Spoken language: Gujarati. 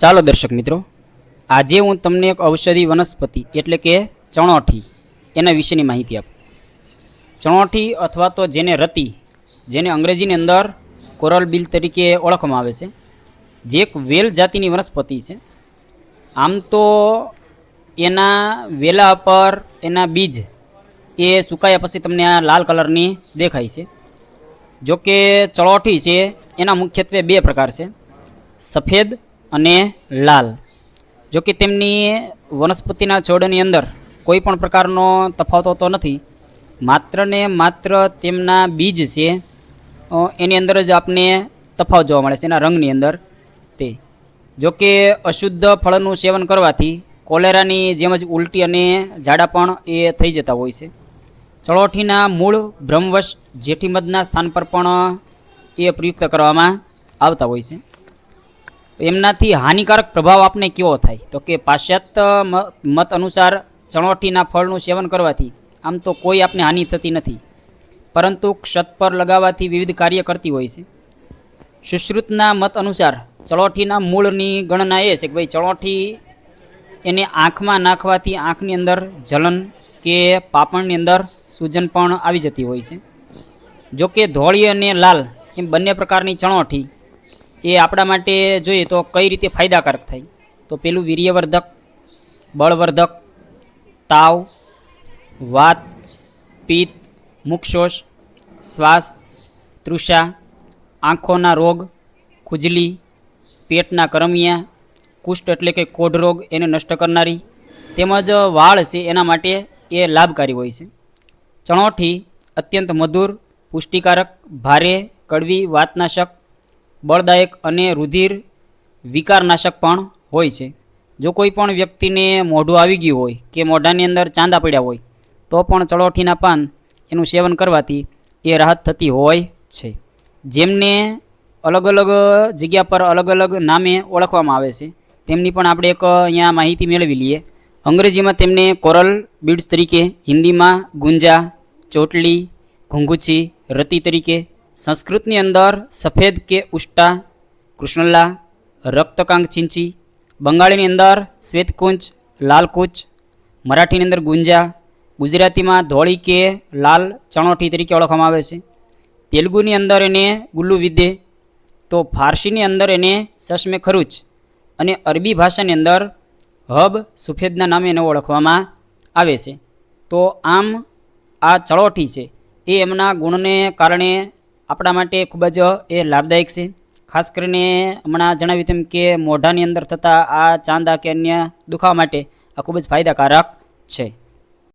ચાલો દર્શક મિત્રો, આજે હું તમને એક ઔષધિ વનસ્પતિ એટલે કે ચણોઠી એના વિશેની માહિતી આપું. ચણોઠી અથવા તો જેને રતી, જેને અંગ્રેજીની અંદર કોરલ બિલ તરીકે ઓળખવામાં આવે છે, જે એક વેલ જાતિની વનસ્પતિ છે. આમ તો એના વેલા પર એના બીજ એ સુકાયા પછી તમને આ લાલ કલરની દેખાય છે. જો કે ચળોઠી છે, એના મુખ્યત્વે બે પ્રકાર છે. સફેદ અને લાલ. જો કે તેમની વનસ્પતિના છોડની અંદર કોઈ પણ પ્રકારનો તફાવત હોતો નથી. માત્ર ને માત્ર તેમના બીજ છે એની અંદર જ આપને તફાવત જોવા મળે છે, એના રંગની અંદર તે. જો કે અશુદ્ધ ફળનું સેવન કરવાથી કોલેરાની જેમ જ ઉલટી અને ઝાડા પણ એ થઈ જતા હોય છે. ચળોઠીના મૂળ બ્રહ્મવશ જેઠીમદના સ્થાન પર પણ એ પ્રયુક્ત કરવામાં આવતા હોય છે. તો એમનાથી હાનિકારક પ્રભાવ આપને કેવો થાય? તો કે પાશ્ચાત્ય મત અનુસાર ચણોઠીના ફળનું સેવન કરવાથી આમ તો કોઈ આપને હાનિ થતી નથી. પરંતુ ક્ષત પર લગાવવાથી વિવિધ કાર્ય કરતી હોય છે. સુશ્રુતના મત અનુસાર ચણોઠીના મૂળની ગણના એ છે કે ભાઈ ચણોઠી એને આંખમાં નાખવાથી આંખની અંદર જલન કે પાપણની અંદર સૂજન પણ આવી જતી હોય છે. જોકે ધોળી અને લાલ એમ બંને પ્રકારની ચણોઠી એ આપણા માટે જોઈએ તો કઈ રીતે ફાયદાકારક થાય? તો પેલું વીર્યવર્ધક, બળવર્ધક, તાવ, વાત, પિત્ત, મુખશોષ, શ્વાસ, તૃષા, આંખોના રોગ, ખુજલી, પેટના કરમિયા, કુષ્ઠ એટલે કે કોઢ રોગ એને નષ્ટ કરનારી, તેમજ વાળ છે એના માટે એ લાભકારી હોય છે. ચણોઠી, અત્યંત મધુર, પુષ્ટિકારક, ભારે, કડવી, વાતનાશક બળદાયક અને રુધિર વિકારનાશક પણ હોય છે. જો કોઈ પણ વ્યક્તિને મોઢું આવી ગયું હોય કે મોઢાની અંદર ચાંદા પડ્યા હોય, તો પણ ચળોઠીના પાન એનું સેવન કરવાથી એ રાહત થતી હોય છે. જેમને અલગ અલગ જગ્યા પર અલગ અલગ નામે ઓળખવામાં આવે છે, તેમની પણ આપણે એક અહીંયા માહિતી મેળવી લઈએ. અંગ્રેજીમાં તેમને કોરલ બીડ્સ તરીકે, હિન્દીમાં ગુંજા, ચોટલી ઘુંઘુચી રતિ તરીકે સંસ્કૃતની અંદર સફેદ કે ઉષ્ટા, કૃષ્ણલા, રક્તકાંક ચિંચી, બંગાળીની અંદર શ્વેતકુંચ લાલકુંચ મરાઠીની અંદર ગુંજા, ગુજરાતીમાં ધોળી કે લાલ ચણોઠી તરીકે ઓળખવામાં આવે છે. તેલુગુની અંદર એને ગુલ્લુ વિદ્ય, તો ફારસીની અંદર એને સશમે ખરુચ અને અરબી ભાષાની અંદર હબ સુફેદના નામે એને ઓળખવામાં આવે છે. તો આમ આ ચળોઠી છે. એ એમના ગુણને કારણે આપણા માટે ખૂબ જ, એ લાભદાયક છે. ખાસ કરીને હમણાં જણાવ્યું તેમ કે મોઢાની અંદર થતા આ ચાંદા કે અન્ય દુખાવા માટે આ ખૂબ જ ફાયદાકારક છે.